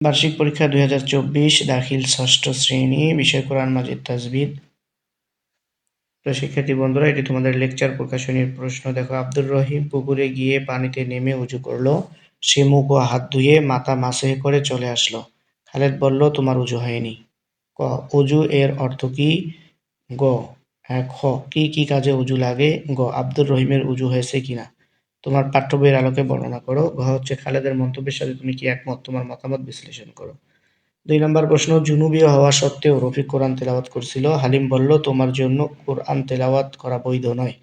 বার্ষিক পরীক্ষা দুই হাজার চব্বিশ, দাখিল ষষ্ঠ শ্রেণি, বিষয় কোরআন মাজিদ তাজবিদ। তো শিক্ষার্থী বন্ধুরা, এটি তোমাদের লেকচার প্রকাশনীর প্রশ্ন। দেখো, আব্দুর রহিম পুকুরে গিয়ে পানিতে নেমে উজু করল, সে মুখ ও হাত ধুয়ে মাথা মাসে করে চলে আসলো। খালেদ বলল, তোমার উজু হয়নি। ক, উজু এর অর্থ কি? গ হ্যাঁ খ, কি কি কাজে উজু লাগে? গ, আব্দুর রহিমের উজু হয়েছে কিনা? তোমার পাঠ্য বইয়ের আলোকে বর্ণনা করো। ঘ হচ্ছে খালেদের মন্তব্যের সাথে তুমি কি একমত? তোমার মতামত বিশ্লেষণ করো। দুই নম্বর প্রশ্ন, জুনুবীয় হওয়া সত্ত্বেও রফিক কোরআন তেলাওয়াত করছিল। হালিম বলল, তোমার জন্য কোরআন তেলাওয়াত করা বৈধ নয়।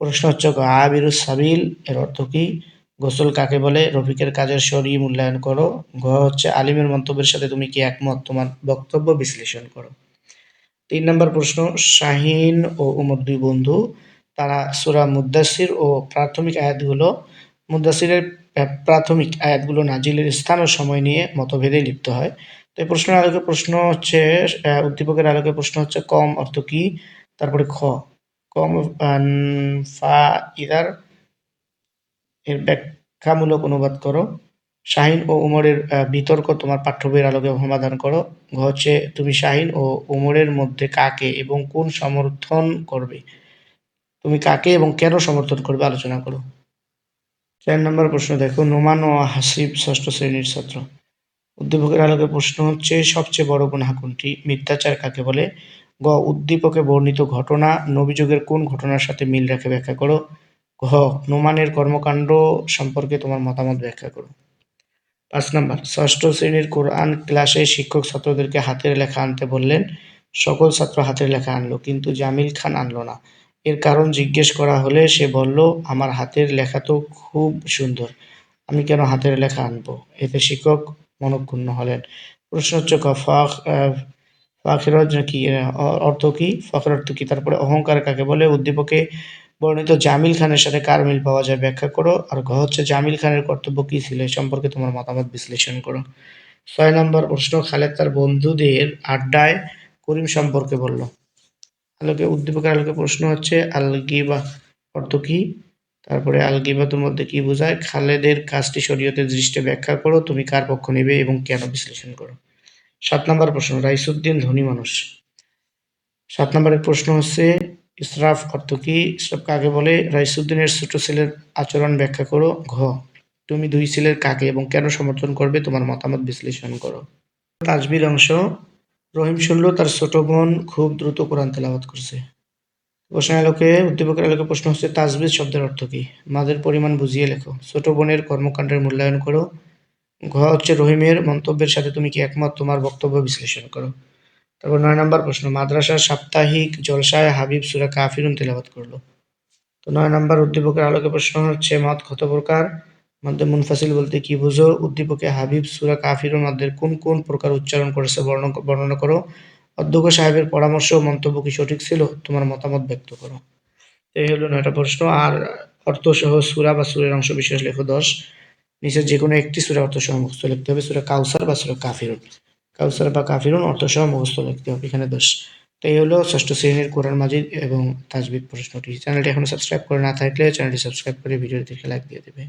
প্রশ্ন হচ্ছে, আবিরুস সাবিল এর অর্থ কি? গোসল কাকে বলে? রফিকের কাজের সরি মূল্যায়ন করো। ঘ হচ্ছে, আলিমের মন্তব্যের সাথে তুমি কি একমত? তোমার বক্তব্য বিশ্লেষণ করো। তিন নম্বর প্রশ্ন, শাহিন ও উমর দুই বন্ধু। তারা সুরা মুদাসির ও প্রাথমিক আয়াতগুলো মুদাসিরের প্রাথমিক আয়াতগুলো নাজিলের স্থান ও সময় নিয়ে মতভেদে লিপ্ত হয়। তো এই প্রশ্নের আলোকে প্রশ্ন হচ্ছে উদ্দীপকের আলোকে প্রশ্ন হচ্ছে কম অর্থ কি? তারপরে খ। কম ফা, ইদার, এর ব্যাখ্যামূলক অনুবাদ করো। শাহিন ও উমরের বিতর্ক তোমার পাঠ্য বইয়ের আলোকে সমাধান করো। হচ্ছে, তুমি শাহিন ও উমরের মধ্যে কাকে এবং কোন সমর্থন করবে? তুমি কাকে এবং কেন সমর্থন করবে আলোচনা করো। চার নম্বর প্রশ্ন, দেখো, নোমান ও হাসিব ষষ্ঠ শ্রেণির ছাত্র। উদ্দীপকের আলোকে প্রশ্ন হচ্ছে, সবচেয়ে বড় গুণা কোনটি? মিথ্যাচার কাকে বলে? গ, উদ্দীপকে বর্ণিত ঘটনা, নবীযুগের কোন ঘটনার সাথে মিল রেখে ব্যাখ্যা করো? ঘ, নোমানের কর্মকাণ্ড সম্পর্কে তোমার মতামত ব্যাখ্যা করো। পাঁচ নম্বর, ষষ্ঠ শ্রেণির কোরআন ক্লাসে শিক্ষক ছাত্রদেরকে হাতের লেখা আনতে বললেন, সকল ছাত্র হাতের লেখা আনলো, কিন্তু জামিল খান আনলো না। এর কারণ জিজ্ঞেস করা হলে সে বলল, আমার হাতের লেখা তো খুব সুন্দর। আমি কেন হাতের লেখা আনব? এতে শিক্ষক মনক্ষুণ্ণ হলেন। প্রশ্ন হচ্ছে ফাখ ফাখিরজ কি? অর্থ কি? ফখর অর্থ কি? তারপরে, অহংকার কাকে বলে? উদ্দীপকে বর্ণিত, জামিল খানের সাথে কার মিল পাওয়া যায় ব্যাখ্যা করো। আর ঘ হচ্ছে, জামিল খানের কর্তব্য কি ছিল? সম্পর্কে তোমার মতামত বিশ্লেষণ করো। ছয় নম্বর প্রশ্ন, খালেদ তার বন্ধুদের আড্ডায় করিম সম্পর্কে বলল। আলোকে উদ্দীপকের আলোকে প্রশ্ন হচ্ছে আলগিবা অর্থ কি? তারপরে আলগিবাতুর মধ্যে কি বোঝায়? খালেদের কাজটি শরীয়তের দৃষ্টি ব্যাখ্যা করো, তুমি কার পক্ষ নেবে এবং কেন বিশ্লেষণ করো? সাত নম্বর প্রশ্ন, রাইসুদ্দিন ধনী মানুষ। সাত নম্বরের প্রশ্ন হচ্ছে, ইসরাফ অর্থ কি? ইসরাফ কাকে বলে? রাইসুদ্দিনের ছোট ছেলের আচরণ ব্যাখ্যা করো। ঘ, তুমি দুই ছেলের কাকে এবং কেন সমর্থন করবে? তোমার মতামত বিশ্লেষণ করো। তাজবির অংশ রহিম শুনল, তার ছোট বোন খুব দ্রুত কোরআন তেলাওয়াত করছে। প্রশ্ন আলোকে, উদ্দীপকের আলোকে প্রশ্ন হচ্ছে, তাজবিজ শব্দের অর্থ কী? মাদের পরিমাণ বুঝিয়ে লেখো। ছোট বোনের কর্মকাণ্ডের মূল্যায়ন করো। ঘ হচ্ছে রহিমের মন্তব্যের সাথে তুমি কি একমত? তোমার বক্তব্য বিশ্লেষণ করো। তারপর নয় নম্বর প্রশ্ন মাদ্রাসার সাপ্তাহিক জলসায় হাবিব সুরা কাফিরুন তেলাবাত করল। তো নয় নম্বর উদ্দীপকের আলোকে প্রশ্ন হচ্ছে, মত কত প্রকার? মধ্যে মুনফাসিল বলতে কি বুঝো? উদ্দীপকে হাবিব সুরা কাফিরুন মধ্যে কোন কোন প্রকার উচ্চারণ করেছে বর্ণনা করো? অধ্যক্ষ সাহেবের পরামর্শ ও মন্তব্য কি সঠিক ছিল? তোমার মতামত ব্যক্ত করো। এই হলো নয়টা প্রশ্ন। আর অর্থ সহ সুরা বা সুরের অংশ বিশেষ লেখো দশ। নিচে যে কোনো একটি সুরা অর্থ সহ মুখস্থ লিখতে হবে। সুরা কাউসার বা সুরা কাফিরুন। কাউসার বা কাফিরুন অর্থ সহ মুখস্থ লিখতে হবে এখানে দশ। তো এই হলো ষষ্ঠ শ্রেণির কোরআন মাজিদ এবং তাজবিদ প্রশ্নটি। চ্যানেলটি এখনও সাবস্ক্রাইব করে না থাকলে চ্যানেলটি সাবস্ক্রাইব করে ভিডিওটি দেখে লাইক দিয়ে দেবে।